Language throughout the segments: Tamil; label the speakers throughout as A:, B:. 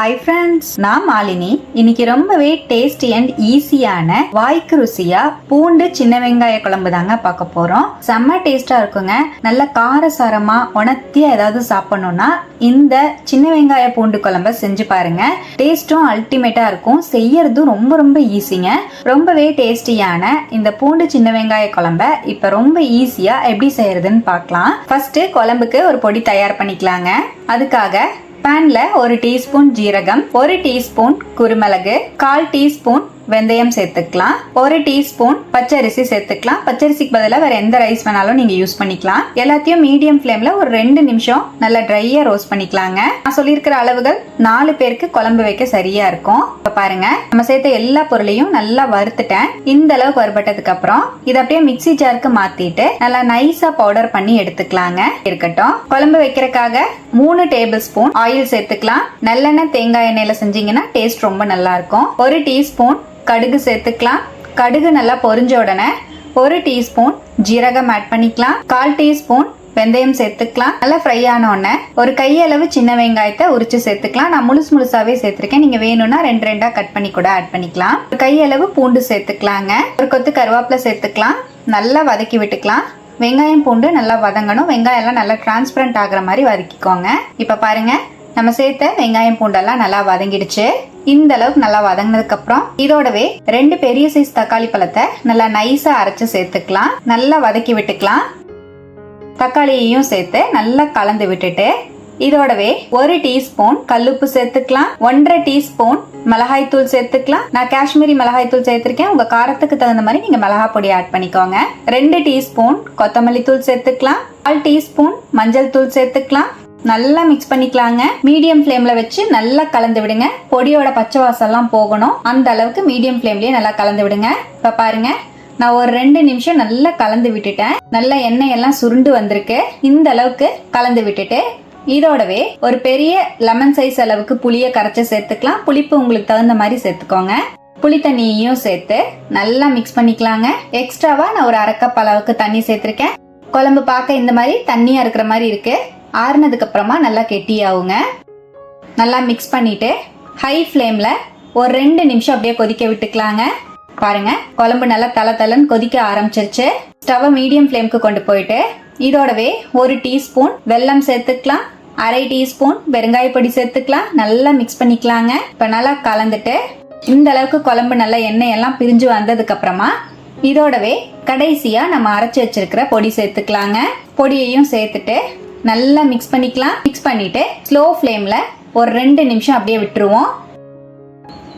A: ஹாய் ஃப்ரெண்ட்ஸ் நான் மாலினி. இன்னைக்கு ரொம்பவே டேஸ்டி அண்ட் ஈஸியான வாய்க்கு ருசியா பூண்டு சின்ன வெங்காய குழம்பு தாங்க பார்க்க போறோம். செம்ம டேஸ்டா இருக்குங்க. நல்ல காரசாரமா உணர்த்தியா ஏதாவது சாப்பிடணும்னா இந்த சின்ன வெங்காய பூண்டு குழம்ப செஞ்சு பாருங்க. டேஸ்ட்டும் அல்டிமேட்டா இருக்கும். செய்யறதும் ரொம்ப ரொம்ப ஈஸிங்க ரொம்பவே டேஸ்டியான இந்த பூண்டு சின்ன வெங்காய குழம்ப இப்ப ரொம்ப ஈஸியா எப்படி செய்யறதுன்னு பார்க்கலாம். ஃபர்ஸ்ட் குழம்புக்கு ஒரு பொடி தயார் பண்ணிக்கலாங்க. அதுக்காக பேன்ல ஒரு டீஸ்பூன் ஜீரகம் ஒரு டீஸ்பூன் குருமிளகு கால் டீஸ்பூன் வெந்தயம் சேர்த்துக்கலாம். ஒரு டீஸ்பூன் பச்சரிசி சேர்த்துக்கலாம். பச்சரிசிக்கு பதிலாக வேற எந்த ரைஸ் வேணாலும் நீங்க யூஸ் பண்ணிக்கலாம். எல்லாத்தையும் மீடியம் ஃப்ளேம்ல ஒரு ரெண்டு நிமிஷம் நல்லா ட்ரையா ரோஸ்ட் பண்ணிக்கலாங்க. நான் சொல்லியிருக்கிற அளவுகள் நாலு பேருக்கு குழம்பு வைக்க சரியா இருக்கும். இப்ப பாருங்க நம்ம சேர்த்த எல்லா பொருளையும் நல்லா வறுத்துட்டேன். இந்த அளவுக்கு வறுபட்டதுக்கு அப்புறம் இதை அப்படியே மிக்ஸி ஜாருக்கு மாத்திட்டு நல்லா நைஸா பவுடர் பண்ணி எடுத்துக்கலாங்க. இருக்கட்டும். குழம்பு வைக்கிறதுக்காக மூணு டேபிள் ஸ்பூன் ஆயில் சேர்த்துக்கலாம். நல்லெண்ணெய் தேங்காய் எண்ணெயில செஞ்சீங்கன்னா டேஸ்ட் ரொம்ப நல்லா இருக்கும். ஒரு டீஸ்பூன் கடுகு சேர்த்துக்கலாம். கடுகு நல்லா பொரிஞ்ச உடனே ஒரு டீஸ்பூன் ஜீரகம் ஆட் பண்ணிக்கலாம். கால் டீஸ்பூன் வெந்தயம் சேர்த்துக்கலாம். நல்லா ஃப்ரை ஆன உடனே ஒரு கையளவு சின்ன வெங்காயத்தை உரிச்சு சேர்த்துக்கலாம். நான் முழுசு முழுசாவே சேர்த்துருக்கேன். நீங்க வேணும்னா ரெண்டு ரெண்டா கட் பண்ணி கூட ஆட் பண்ணிக்கலாம். ஒரு கையளவு பூண்டு சேர்த்துக்கலாங்க. ஒரு கொத்து கருவேப்பிலை சேர்த்துக்கலாம். நல்லா வதக்கி விட்டுக்கலாம். வெங்காயம் பூண்டு நல்லா வதங்கணும். வெங்காயம் எல்லாம் நல்லா டிரான்ஸ்பரண்ட் ஆகுற மாதிரி வதக்கிக்கோங்க. இப்ப பாருங்க நம்ம சேர்த்த வெங்காயம் பூண்டெல்லாம் நல்லா வதங்கிடுச்சு. இந்த அளவுக்கு நல்லா வதங்கினதுக்கு அப்புறம் இதோடவே ரெண்டு பெரிய சைஸ் தக்காளி பழத்தை நல்லா நைஸா அரைச்சு சேர்த்துக்கலாம். நல்லா வதக்கி விட்டுக்கலாம். தக்காளியையும் சேர்த்து நல்லா கலந்து விட்டுட்டு இதோடவே ஒரு டீஸ்பூன் கல்லுப்பு சேர்த்துக்கலாம். ஒன்றரை டீஸ்பூன் மிளகாய் தூள் சேர்த்துக்கலாம். நான் காஷ்மீரி மிளகாய் தூள் சேர்த்திருக்கேன். உங்க காரத்துக்கு தகுந்த மாதிரி நீங்க மிளகாய் பொடி ஆட் பண்ணிக்கோங்க. ரெண்டு டீஸ்பூன் கொத்தமல்லி தூள் சேர்த்துக்கலாம். கால் டீஸ்பூன் மஞ்சள் தூள் சேர்த்துக்கலாம். நல்லா மிக்ஸ் பண்ணிக்கலாங்க. மீடியம் ஃப்ளேம்ல வச்சு நல்லா கலந்து விடுங்க. பொடியோட பச்சை வாசம்லாம் போகணும். அந்த அளவுக்கு மீடியம் ஃப்ளேம்லயே நல்லா கலந்து விடுங்க. இப்ப பாருங்க. நான் ஒரு ரெண்டு நிமிஷம் நல்லா கலந்து விட்டுட்டேன். நல்லா எண்ணெய் எல்லாம் சுருண்டு வந்திருக்கு. இந்த அளவுக்கு கலந்து விட்டுட்டு இதோடவே ஒரு பெரிய லெமன் சைஸ் அளவுக்கு புளிய கரைச்சி சேர்த்துக்கலாம். புளிப்பு உங்களுக்கு தகுந்த மாதிரி சேர்த்துக்கோங்க. புளி தண்ணியையும் சேர்த்து நல்லா மிக்ஸ் பண்ணிக்கலாங்க. எக்ஸ்ட்ராவா நான் ஒரு அரை கப் அளவுக்கு தண்ணி சேர்த்திருக்கேன். குழம்பு பார்க்க இந்த மாதிரி தண்ணியா இருக்கிற மாதிரி இருக்கு. ஆறுனதுக்கு அப்புறமா நல்லா கெட்டியாகுங்க. நல்லா மிக்ஸ் பண்ணிட்டு ஹை ஃப்ளேம்ல ஒரு ரெண்டு நிமிஷம் அப்படியே கொதிக்க விட்டுக்கலாங்க. பாருங்க குழம்பு நல்லா தலை தலன்னு கொதிக்க ஆரம்பிச்சிருச்சு. ஸ்டவ் மீடியம் ஃப்ளேம்க்கு கொண்டு போயிட்டு இதோடவே ஒரு டீஸ்பூன் வெல்லம் சேர்த்துக்கலாம். அரை டீஸ்பூன் பெருங்காய பொடி சேர்த்துக்கலாம். நல்லா மிக்ஸ் பண்ணிக்கலாங்க. இப்போ நல்லா கலந்துட்டு இந்த அளவுக்கு குழம்பு நல்லா எண்ணெய் எல்லாம் பிரிஞ்சு வந்ததுக்கு அப்புறமா இதோடவே கடைசியா நம்ம அரைச்சி வச்சிருக்கிற பொடி சேர்த்துக்கலாங்க. பொடியையும் சேர்த்துட்டு நல்லா மிக்ஸ் பண்ணிக்கலாம். மிக்ஸ் பண்ணிட்டு ஸ்லோ ஃப்ளேமில் ஒரு ரெண்டு நிமிஷம் அப்படியே விட்டுருவோம்.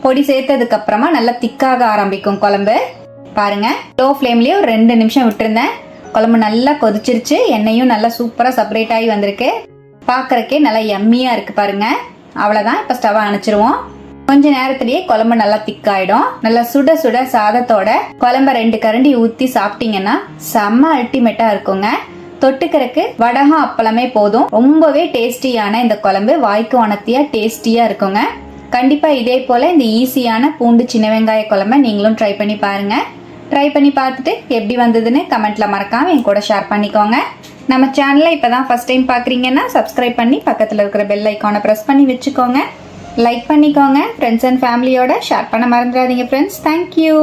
A: பொடி சேர்த்ததுக்கு அப்புறமா நல்லா திக்காக ஆரம்பிக்கும் குழம்பு. பாருங்க லோ ஃப்ளேம்லேயே ஒரு ரெண்டு நிமிஷம் விட்டுருந்தேன். குழம்பு நல்லா கொதிச்சிருச்சு. எண்ணெயும் நல்லா சூப்பராக செப்பரேட் ஆகி வந்திருக்கு. பார்க்கறக்கே நல்லா எம்மியாக இருக்கு பாருங்க. அவ்வளோதான் இப்போ ஸ்டவ் அணைச்சிருவோம். கொஞ்ச நேரத்திலேயே குழம்பு நல்லா திக்காயிடும். நல்லா சுட சுட சாதத்தோட குழம்ப ரெண்டு கரண்டி ஊத்தி சாப்பிட்டீங்கன்னா செம்ம அல்டிமேட்டா இருக்குங்க. தொட்டுக்கறக்கு வடகம் அப்பளமே போதும். ரொம்பவே டேஸ்டியான இந்த குழம்பு. வாய்க்கு உணர்த்தியா டேஸ்டியா இருக்குங்க. கண்டிப்பா இதே போல இந்த ஈஸியான பூண்டு சின்ன வெங்காய குழம்பை நீங்களும் ட்ரை பண்ணி பாருங்க. ட்ரை பண்ணி பார்த்துட்டு எப்படி வந்ததுன்னு கமெண்ட்ல மறக்காம என் கூட ஷேர் பண்ணிக்கோங்க. நம்ம சேனலை இப்பதான் ஃபர்ஸ்ட் டைம் பார்க்குறீங்கன்னா சப்ஸ்கிரைப் பண்ணி பக்கத்தில் இருக்கிற பெல் ஐக்கானை ப்ரெஸ் பண்ணி வச்சுக்கோங்க. லைக் பண்ணிக்கோங்க. ஃப்ரெண்ட்ஸ் அண்ட் ஃபேமிலியோட ஷேர் பண்ண மறந்துடாதீங்க ஃப்ரெண்ட்ஸ் தேங்க்யூ